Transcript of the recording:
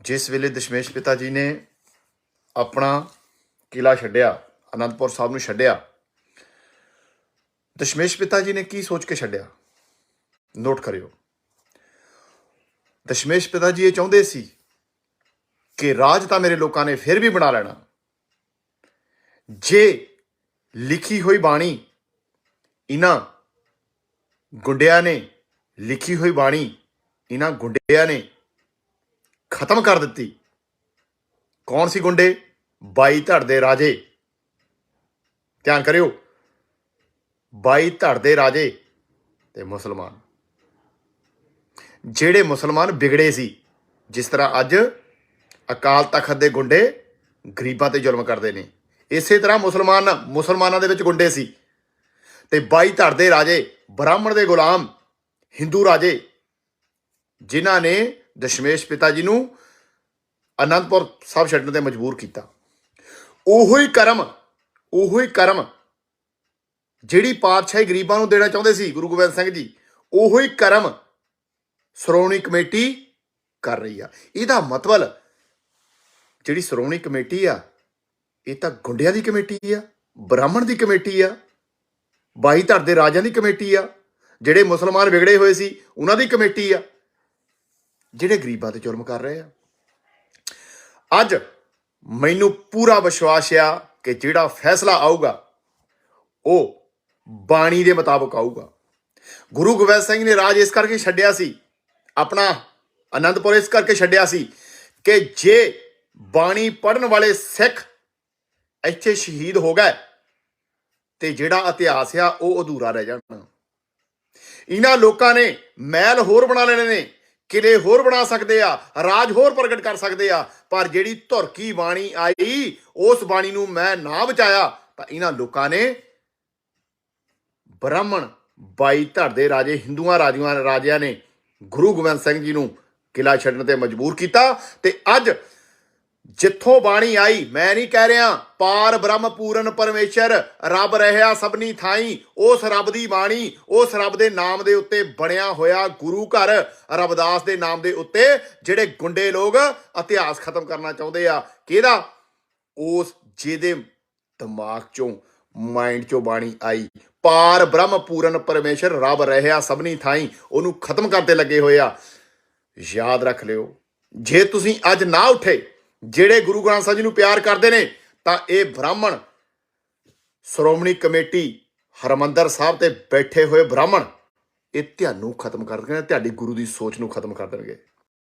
ਜਿਸ ਵੇਲੇ ਦਸ਼ਮੇਸ਼ ਪਿਤਾ ਜੀ ਨੇ ਆਪਣਾ ਕਿਲਾ ਛੱਡਿਆ, ਅਨੰਦਪੁਰ ਸਾਹਿਬ ਨੂੰ ਛੱਡਿਆ, ਦਸ਼ਮੇਸ਼ ਪਿਤਾ ਜੀ ਨੇ ਕੀ ਸੋਚ ਕੇ ਛੱਡਿਆ? ਨੋਟ ਕਰਿਓ। ਦਸ਼ਮੇਸ਼ ਪਿਤਾ ਜੀ ਇਹ ਚਾਹੁੰਦੇ ਸੀ ਕਿ ਰਾਜ ਤਾਂ ਮੇਰੇ ਲੋਕਾਂ ਨੇ ਫਿਰ ਵੀ ਬਣਾ ਲੈਣਾ। ਜੇ ਲਿਖੀ ਹੋਈ ਬਾਣੀ ਇਹਨਾਂ ਗੁੰਡਿਆਂ ਨੇ, ਲਿਖੀ ਹੋਈ ਬਾਣੀ ਇਹਨਾਂ ਗੁੰਡਿਆਂ ਨੇ ਖਤਮ ਕਰ ਦਿੱਤੀ। ਕੌਣ ਸੀ ਗੁੰਡੇ? ਬਾਈ ਧੜ ਦੇ ਰਾਜੇ। ਧਿਆਨ ਕਰਿਓ। ਬਾਈ ਧੜ ਦੇ ਰਾਜੇ ਤੇ ਮੁਸਲਮਾਨ। ਜਿਹੜੇ ਮੁਸਲਮਾਨ ਵਿਗੜੇ ਸੀ, ਜਿਸ ਤਰ੍ਹਾਂ ਅੱਜ ਅਕਾਲ ਤਖਤ ਦੇ ਗੁੰਡੇ ਗਰੀਬਾਂ ਤੇ ਜ਼ੁਲਮ ਕਰਦੇ ਨੇ। ਇਸੇ ਤਰ੍ਹਾਂ ਮੁਸਲਮਾਨ ਮੁਸਲਮਾਨਾਂ ਦੇ ਵਿੱਚ ਗੁੰਡੇ ਸੀ। ਤੇ ਬਾਈ ਧੜ ਦੇ ਰਾਜੇ ਬ੍ਰਾਹਮਣ ਦੇ ਗੁਲਾਮ ਹਿੰਦੂ ਰਾਜੇ, ਜਿਨ੍ਹਾਂ ਨੇ ਦਸ਼ਮੇਸ਼ ਪਿਤਾ ਜੀ ਨੂੰ ਅਨੰਦਪੁਰ ਸਾਹਿਬ ਛੱਡਣ ਤੇ ਮਜਬੂਰ ਕੀਤਾ। ਉਹੋ ਹੀ ਕਰਮ, ਉਹੋ ਹੀ ਕਰਮ ਜਿਹੜੀ ਪਾਤਸ਼ਾਹੀ ਗਰੀਬਾਂ ਨੂੰ ਦੇਣਾ ਚਾਹੁੰਦੇ ਸੀ, ਗੁਰੂ ਗੋਬਿੰਦ ਸਿੰਘ ਜੀ, ਉਹੋ ਹੀ ਕਰਮ ਸ਼੍ਰੋਮਣੀ ਕਮੇਟੀ ਕਰ ਰਹੀ ਆ। ਇਹਦਾ ਮਤਲਬ ਜਿਹੜੀ ਸ਼੍ਰੋਮਣੀ ਕਮੇਟੀ ਆ, ਇਹ ਤਾਂ ਗੁੰਡਿਆਂ ਦੀ ਕਮੇਟੀ ਆ, ਬ੍ਰਾਹਮਣ ਦੀ ਕਮੇਟੀ ਆ, ਬਾਈ ਧਰ ਦੇ ਰਾਜਿਆਂ ਦੀ ਕਮੇਟੀ ਆ, ਜਿਹੜੇ ਮੁਸਲਮਾਨ ਵਿਗੜੇ ਹੋਏ ਸੀ, ਉਹਨਾਂ ਦੀ ਕਮੇਟੀ ਆ। ਜਿਹੜੇ ਗਰੀਬਾਂ ਤੇ ਜ਼ੁਲਮ ਕਰ ਰਹੇ ਆ। ਅੱਜ ਮੈਨੂੰ ਪੂਰਾ ਵਿਸ਼ਵਾਸ ਆ ਕਿ ਜਿਹੜਾ ਫੈਸਲਾ ਆਊਗਾ, ਉਹ ਬਾਣੀ ਦੇ ਮੁਤਾਬਕ ਆਊਗਾ। ਗੁਰੂ ਗੋਬਿੰਦ ਸਿੰਘ ਨੇ ਰਾਜ ਇਸ ਕਰਕੇ ਛੱਡਿਆ ਸੀ, ਆਪਣਾ ਆਨੰਦਪੁਰ ਇਸ ਕਰਕੇ ਛੱਡਿਆ ਸੀ ਕਿ ਜੇ ਬਾਣੀ ਪੜਨ ਵਾਲੇ ਸਿੱਖ ਇੱਥੇ ਸ਼ਹੀਦ ਹੋ ਗਏ ਤੇ ਜਿਹੜਾ ਇਤਿਹਾਸ ਆ, ਉਹ ਅਧੂਰਾ ਰਹਿ ਜਾਣਾ। ਇਹਨਾਂ ਲੋਕਾਂ ਨੇ ਮਹਿਲ ਹੋਰ ਬਣਾ ਲੈਣੇ ਨੇ। ਕਿਲੇ ਹੋਰ ਬਣਾ ਸਕਦੇ ਆ, ਰਾਜ ਹੋਰ ਪ੍ਰਗਟ ਕਰ ਸਕਦੇ ਆ, ਪਰ ਜਿਹੜੀ ਧੁਰਕੀ ਬਾਣੀ ਆਈ, ਉਸ ਬਾਣੀ ਨੂੰ ਮੈਂ ਨਾ ਬਚਾਇਆ, ਤਾਂ ਇਹਨਾਂ ਲੋਕਾਂ ਨੇ ਬ੍ਰਾਹਮਣ ਬਾਈ ਧੜ ਦੇ ਰਾਜੇ, ਹਿੰਦੂਆਂ ਰਾਜੂਆਂ, ਰਾਜਿਆਂ ਨੇ ਗੁਰੂ ਗੋਬਿੰਦ ਸਿੰਘ ਜੀ ਨੂੰ ਕਿਲਾ ਛੱਡਣ ਤੇ ਮਜਬੂਰ ਕੀਤਾ, ਤੇ ਅੱਜ ਜਿੱਥੋਂ ਬਾਣੀ ਆਈ, ਮੈਂ ਨਹੀਂ ਕਹਿ ਰਿਹਾ, ਪਾਰ ਬ੍ਰਹਮ ਪੂਰਨ ਪਰਮੇਸ਼ਰ, ਰੱਬ ਰਹਿਆ ਸਭਨੀ ਥਾਈ, ਉਸ ਰੱਬ ਦੀ ਬਾਣੀ, ਉਸ ਰੱਬ ਦੇ ਨਾਮ ਦੇ ਉੱਤੇ ਬਣਿਆ ਹੋਇਆ ਗੁਰੂ ਘਰ ਰਬਦਾਸ ਦੇ ਨਾਮ ਦੇ ਉੱਤੇ, ਜਿਹੜੇ ਗੁੰਡੇ ਲੋਕ ਇਤਿਹਾਸ ਖਤਮ ਕਰਨਾ ਚਾਹੁੰਦੇ ਆ। ਕਿਹਦਾ? ਉਸ ਜਿਹਦੇ ਦਿਮਾਗ ਚੋਂ ਮਾਈਂਡ ਚੋਂ ਬਾਣੀ ਆਈ। ਪਾਰ ਬ੍ਰਹਮ ਪੂਰਨ ਪਰਮੇਸ਼ਰ, ਰੱਬ ਰਹਿਆ ਸਭਨੀ ਥਾਈ, ਉਹਨੂੰ ਖਤਮ ਕਰਦੇ ਲੱਗੇ ਹੋਏ ਆ। ਯਾਦ ਰੱਖ ਲਿਓ, ਜੇ ਤੁਸੀਂ ਅੱਜ ਨਾ ਉੱਠੇ ਜਿਹੜੇ ਗੁਰੂ ਗ੍ਰੰਥ ਸਾਹਿਬ ਜੀ ਨੂੰ ਪਿਆਰ ਕਰਦੇ ਨੇ, ਤਾਂ ਇਹ ਬ੍ਰਾਹਮਣ ਸ਼੍ਰੋਮਣੀ ਕਮੇਟੀ ਹਰਮੰਦਰ ਸਾਹਿਬ ਤੇ ਬੈਠੇ ਹੋਏ ਬ੍ਰਾਹਮਣ, ਇਹ ਤੁਹਾਨੂੰ ਖਤਮ ਕਰ ਦੇਣਗੇ, ਤੁਹਾਡੀ ਗੁਰੂ ਦੀ ਸੋਚ ਨੂੰ ਖਤਮ ਕਰ ਦੇਣਗੇ।